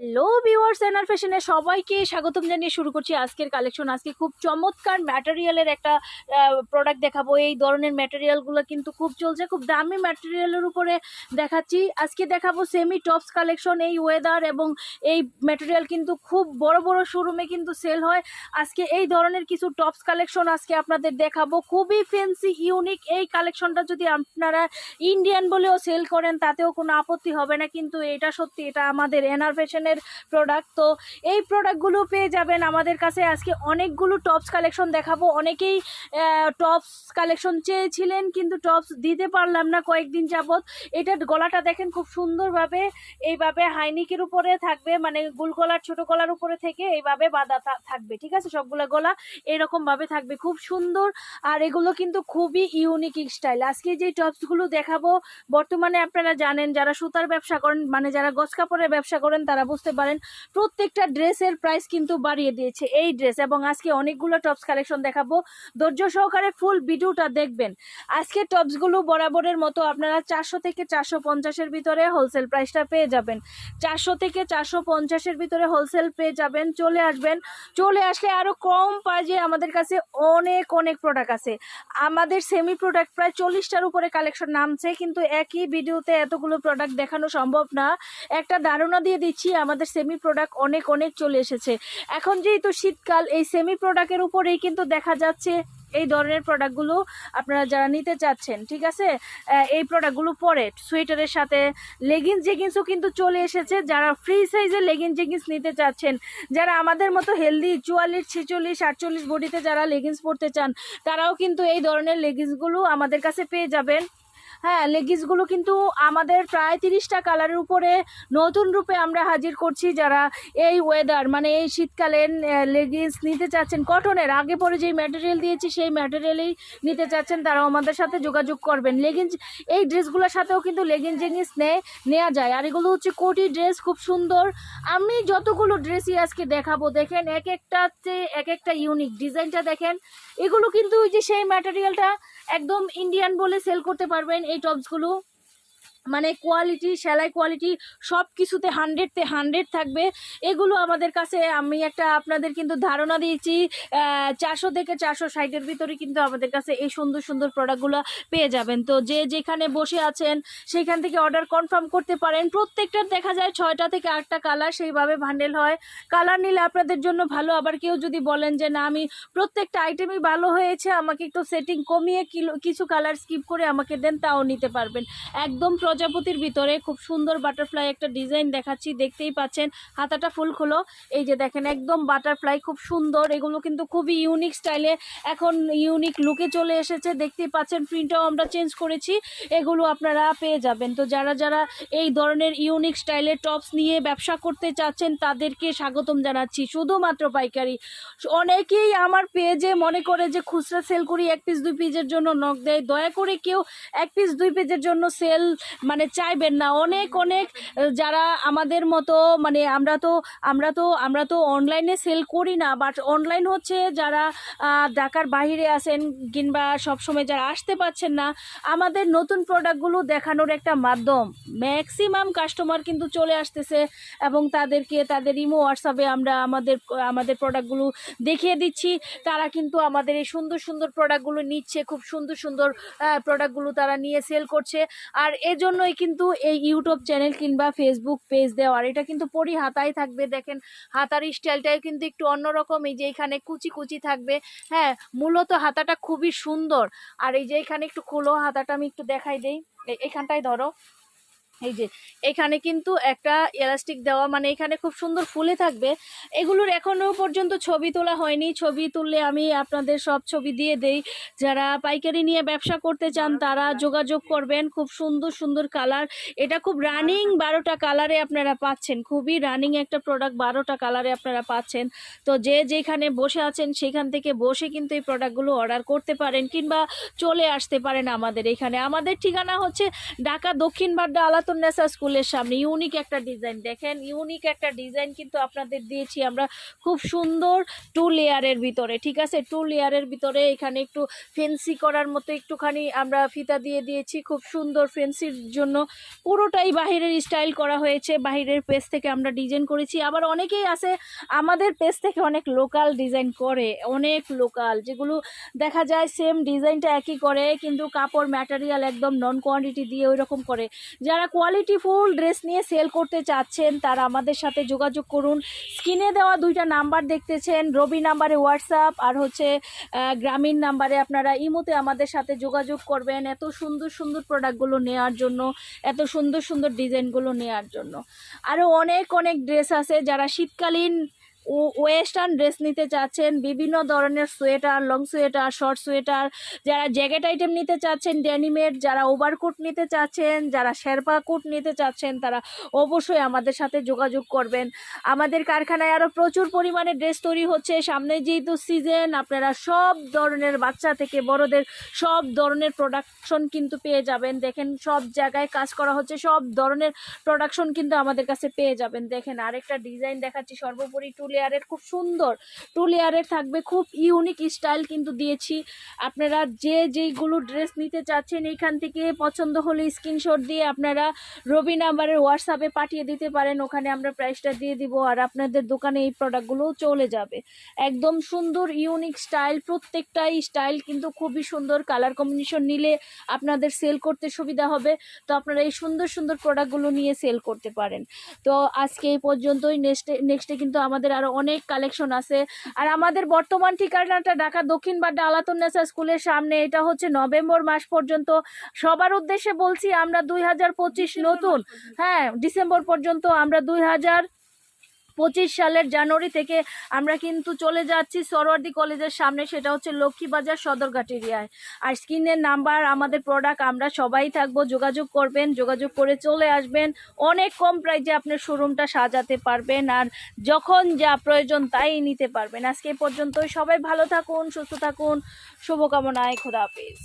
Hello viewers এনার ফ্যাশনে সবাইকে স্বাগতম জানিয়ে শুরু করছি আজকের কালেকশন আজকে খুব চমৎকার ম্যাটেরিয়ালের একটা প্রোডাক্ট দেখাবো। এই ধরনের ম্যাটেরিয়ালগুলো কিন্তু খুব চলছে, খুব দামি ম্যাটেরিয়ালের উপরে দেখাচ্ছি। আজকে দেখাবো সেমি টপস কালেকশন এই ওয়েদার এবং এই ম্যাটেরিয়াল কিন্তু খুব বড় বড় শোরুমে কিন্তু সেল হয়। আজকে এই ধরনের কিছু টপস কালেকশন আজকে আপনাদের দেখাবো। খুবই ফ্যান্সি ইউনিক এই কালেকশনটা যদি আপনারা ইন্ডিয়ান বলেও সেল করেন, তাতেও কোনো আপত্তি হবে না। কিন্তু এটা সত্যি, এটা আমাদের এনার ফ্যাশনের প্রোডাক্ট তো এই প্রোডাক্টগুলো পেয়ে যাবেন আমাদের কাছে। আজকে অনেকগুলো টপস কালেকশন দেখাবো। অনেকেই টপস কালেকশন চেয়েছিলেন কিন্তু টপস দিতে পারলাম না কয়েকদিন যাবৎ। এটার গলাটা দেখেন খুব সুন্দরভাবে এইভাবে হাইনিকের উপরে থাকবে মানে গুল গলার, ছোট গলার উপরে থেকে এইভাবে বাঁধা থাকবে। ঠিক আছে? সবগুলো গলা এরকমভাবে থাকবে। খুব সুন্দর। আর এগুলো কিন্তু খুবই ইউনিক স্টাইল আজকে যে টপসগুলো দেখাবো, বর্তমানে আপনারা জানেন, যারা সুতার ব্যবসা করেন মানে যারা গছ কাপড়ের ব্যবসা করেন, তারা বুঝতে পারেন, প্রত্যেকটা ড্রেসের প্রাইস কিন্তু বাড়িয়ে দিয়েছে এই ড্রেস এবং আজকে অনেকগুলো টপস কালেকশন দেখাবো। ধৈর্য সহকারে ফুল ভিডিওটা দেখবেন। আজকে টপসগুলো বরাবরের মতো আপনারা চারশো থেকে চারশো পঞ্চাশের ভিতরে হোলসেল প্রাইসটা পেয়ে যাবেন। চারশো থেকে চারশো পঞ্চাশের ভিতরে হোলসেল পেয়ে যাবেন, চলে আসবেন। চলে আসলে আরও কম প্রাইজে আমাদের কাছে অনেক অনেক প্রোডাক্ট আছে। আমাদের সেমি প্রোডাক্ট প্রায় চল্লিশটার উপরে কালেকশন নামছে, কিন্তু একই ভিডিওতে এতগুলো প্রোডাক্ট দেখানো সম্ভব না। একটা ধারণা দিয়ে দিচ্ছি আমাদের সেমি প্রোডাক্ট অনেক অনেক চলে এসেছে। এখন যেহেতু শীতকাল, এই সেমি প্রোডাক্টের উপরেই কিন্তু দেখা যাচ্ছে এই ধরনের প্রোডাক্টগুলো আপনারা যারা নিতে চাচ্ছেন, ঠিক আছে? এই প্রোডাক্টগুলো পরে সোয়েটারের সাথে লেগিংস জেগিংসও কিন্তু চলে এসেছে। যারা ফ্রি সাইজের লেগিংস জেগিংস নিতে চাচ্ছেন, যারা আমাদের মতো হেলদি চুয়াল্লিশ, ছেচল্লিশ, আটচল্লিশ বডিতে যারা লেগিংস পরতে চান, তারাও কিন্তু এই ধরনের লেগিংসগুলো আমাদের কাছে পেয়ে যাবেন। হ্যাঁ লেগিংসগুলো কিন্তু আমাদের প্রায় তিরিশটা কালারের উপরে নতুন রূপে আমরা হাজির করছি যারা এই ওয়েদার মানে এই শীতকালীন লেগিংস নিতে চাচ্ছেন। কটনের আগে পরে যেই ম্যাটেরিয়াল দিয়েছি, সেই ম্যাটেরিয়ালেই নিতে চাচ্ছেন। তারাও আমাদের সাথে যোগাযোগ করবেন। লেগিংস এই ড্রেসগুলোর সাথেও কিন্তু লেগিংস জেগিংস নেয় নেওয়া যায়। আর এগুলো হচ্ছে কোটি ড্রেস, খুব সুন্দর। আমি যতগুলো ড্রেসই আজকে দেখাবো, দেখেন এক একটাতে এক একটা ইউনিক ডিজাইনটা দেখেন। এগুলো কিন্তু ওই যে সেই ম্যাটেরিয়ালটা একদম ইন্ডিয়ান বলে সেল করতে পারবেন। এই টপসগুলো মানে কোয়ালিটি সেলাই কোয়ালিটি সব কিছুতে হান্ড্রেডতে হান্ড্রেড থাকবে। এগুলো আমাদের কাছে আমি একটা আপনাদের কিন্তু ধারণা দিয়েছি চারশো থেকে চারশো ষাটের ভিতরে কিন্তু আমাদের কাছে এই সুন্দর সুন্দর প্রোডাক্টগুলো পেয়ে যাবেন। তো যে যেখানে বসে আছেন, সেখান থেকে অর্ডার কনফার্ম করতে পারেন। প্রত্যেকটার দেখা যায় ছয়টা থেকে আটটা কালার সেইভাবে ভান্ডেল হয়। কালার নিলে আপনাদের জন্য ভালো। আবার কেউ যদি বলেন যে, না, আমি প্রত্যেকটা আইটেমই ভালো হয়েছে, আমাকে একটু সেটিং কমিয়ে কিছু কালার স্কিপ করে আমাকে দেন, তাও নিতে পারবেন। একদম প্রজাপতির ভিতরে খুব সুন্দর বাটারফ্লাই একটা ডিজাইন দেখাচ্ছি, দেখতেই পাচ্ছেন। হাতাটা ফুল খোলো। এই যে দেখেন, একদম বাটারফ্লাই খুব সুন্দর। এগুলো কিন্তু খুবই ইউনিক স্টাইলে এখন ইউনিক লুকে চলে এসেছে। দেখতেই পাচ্ছেন প্রিন্টটাও আমরা চেঞ্জ করেছি। এগুলো আপনারা পেয়ে যাবেন। তো যারা যারা এই ধরনের ইউনিক স্টাইলের টপস নিয়ে ব্যবসা করতে চাচ্ছেন, তাদেরকে স্বাগতম জানাচ্ছি। শুধুমাত্র পাইকারি। অনেকেই আমার পেজে মনে করে যে খুচরা সেল করি, এক পিস দুই পিসের জন্য নখ দেয়। দয়া করে কেউ এক পিস দুই পিসের জন্য সেল মানে চাইবেন না। অনেক অনেক যারা আমাদের মতো মানে আমরা তো আমরা তো আমরা তো অনলাইনে সেল করি না বাট অনলাইন হচ্ছে যারা ঢাকার বাইরে আছেন কিংবা সবসময় যারা আসতে পারছেন না, আমাদের নতুন প্রোডাক্টগুলো দেখানোর একটা মাধ্যম। ম্যাক্সিমাম কাস্টমার কিন্তু চলে আসতেছে এবং তাদেরকে, তাদের ইমো হোয়াটসঅ্যাপে আমরা আমাদের আমাদের প্রোডাক্টগুলো দেখিয়ে দিচ্ছি। তারা কিন্তু আমাদের এই সুন্দর সুন্দর প্রোডাক্টগুলো নিচ্ছে, খুব সুন্দর সুন্দর প্রোডাক্টগুলো তারা নিয়ে সেল করছে। আর এজন্যই কিন্তু এই ইউটিউব চ্যানেল কিংবা ফেসবুক পেজ দেওয়ার এটা কিন্তু পরি হাতায় থাকবে, দেখেন হাতার স্টাইলটাই কিন্তু একটু অন্যরকম। এই যে এখানে কুচি কুচি থাকবে হ্যাঁ মূলত হাতাটা খুবই সুন্দর। আর এই যে এখানে একটু খোলো হাতাটা, আমি একটু দেখাই দেই। এখানটায় ধরো। এই যে, এখানে কিন্তু একটা এলাস্টিক দেওয়া মানে এখানে খুব সুন্দর ফুলে থাকবে। এগুলোর এখনও পর্যন্ত ছবি তোলা হয়নি। ছবি তুললে আমি আপনাদের সব ছবি দিয়ে দেই। যারা পাইকারি নিয়ে ব্যবসা করতে চান, তারা যোগাযোগ করবেন। খুব সুন্দর সুন্দর কালার। এটা খুব রানিং বারোটা কালারে আপনারা পাচ্ছেন। খুবই রানিং একটা প্রোডাক্ট বারোটা কালারে আপনারা পাচ্ছেন। তো যে যেখানে বসে আছেন, সেখান থেকে বসে কিন্তু এই প্রোডাক্টগুলো অর্ডার করতে পারেন কিংবা চলে আসতে পারেন আমাদের এখানে। আমাদের ঠিকানা হচ্ছে ঢাকা দক্ষিণ বাড্ডা আলাতুল আলাতুন্নেসা স্কুলের সামনে ইউনিক একটা ডিজাইন দেখেন ইউনিক একটা ডিজাইন কিন্তু আপনাদের দিয়েছি আমরা খুব সুন্দর টু লেয়ারের ভিতরে, ঠিক আছে? টু লেয়ারের ভিতরে এখানে একটু ফেন্সি করার মতো একটুখানি আমরা ফিতা দিয়ে দিয়েছি, খুব সুন্দর ফেন্সির জন্য। পুরোটাই বাহিরের স্টাইল করা হয়েছে, বাহিরের পেজ থেকে আমরা ডিজাইন করেছি। আবার অনেকেই আছে, আমাদের পেজ থেকে অনেক লোকাল ডিজাইন করে, অনেক লোকাল যেগুলো দেখা যায় সেম ডিজাইনটা একই করে, কিন্তু কাপড় ম্যাটেরিয়াল একদম নন কোয়ান্টিটি দিয়ে ওই রকম করে। যারা কোয়ালিটি ফুল ড্রেস নিয়ে সেল করতে চাচ্ছেন, তারা আমাদের সাথে যোগাযোগ করুন। স্ক্রিনে দেওয়া দুইটা নাম্বার দেখতেছেন, রবি নাম্বারে হোয়াটসঅ্যাপ আর হচ্ছে গ্রামীণ নাম্বারে আপনারা ইমোতে আমাদের সাথে যোগাযোগ করবেন এত সুন্দর সুন্দর প্রোডাক্টগুলো নেওয়ার জন্য, এত সুন্দর সুন্দর ডিজাইনগুলো নেওয়ার জন্য। আরও অনেক অনেক ড্রেস আছে যারা শীতকালীন ওয়েস্টার্ন ড্রেস নিতে চাচ্ছেন, বিভিন্ন ধরনের sweater, long sweater, short sweater, যারা জ্যাকেট আইটেম নিতে চাচ্ছেন ড্যানিমের যারা ওভারকোট নিতে চাচ্ছেন, যারা শেরপা কোট নিতে চাচ্ছেন, তারা অবশ্যই আমাদের সাথে যোগাযোগ করবেন। আমাদের কারখানায় আরও প্রচুর পরিমাণে ড্রেস তৈরি হচ্ছে। সামনে যেহেতু সিজন, আপনারা সব ধরনের বাচ্চা থেকে বড়দের সব ধরনের প্রোডাকশন কিন্তু পেয়ে যাবেন। দেখেন সব জায়গায় কাজ করা হচ্ছে, সব ধরনের প্রোডাকশন কিন্তু আমাদের কাছে পেয়ে যাবেন। দেখেন আরেকটা ডিজাইন দেখাচ্ছি, সর্বোপরি টু লেয়ারের খুব সুন্দর টু লেয়ারের থাকবে, খুব ইউনিক স্টাইল কিন্তু দিয়েছি। আপনারা যে যেইগুলো ড্রেস নিতে চাচ্ছেন এইখান থেকে পছন্দ হলে স্ক্রিনশট দিয়ে আপনারা রবি নাম্বারের হোয়াটসঅ্যাপে পাঠিয়ে দিতে পারেন, ওখানে আমরা প্রাইসটা দিয়ে দিব আর আপনাদের দোকানে এই প্রোডাক্টগুলোও চলে যাবে। একদম সুন্দর ইউনিক স্টাইল প্রত্যেকটাই স্টাইল কিন্তু খুবই সুন্দর কালার কম্বিনেশন নিলে আপনাদের সেল করতে সুবিধা হবে। তো আপনারা এই সুন্দর সুন্দর প্রোডাক্টগুলো নিয়ে সেল করতে পারেন। তো আজকে এই পর্যন্তই নেক্সটে নেক্সটে কিন্তু আমাদের আরও অনেক কালেকশন আছে। আর আমাদের বর্তমান ঠিকানাটা ঢাকা দক্ষিণ বাড্ডা আলাতুন্নেসা স্কুলের সামনে। এটা হচ্ছে নভেম্বর মাস পর্যন্ত। সবার উদ্দেশ্যে বলছি, আমরা দুই হাজার পঁচিশ নতুন হ্যাঁ ডিসেম্বর পর্যন্ত আমরা দুই হাজার পঁচিশ সালের জানুয়ারি থেকে আমরা কিন্তু চলে যাচ্ছি সরওয়ার্দি কলেজের সামনে, সেটা হচ্ছে লক্ষ্মীবাজার সদরঘাট এরিয়ায়। আর স্ক্রিনের নাম্বার, আমাদের প্রোডাক্ট আমরা সবাই থাকব, যোগাযোগ করবেন, যোগাযোগ করে চলে আসবেন। অনেক কম প্রাইজে আপনার শোরুমটা সাজাতে পারবেন আর যখন যা প্রয়োজন তাই নিতে পারবেন। আজকে পর্যন্ত সবাই ভালো থাকুন, সুস্থ থাকুন, শুভকামনায়, খোদা হাফিজ।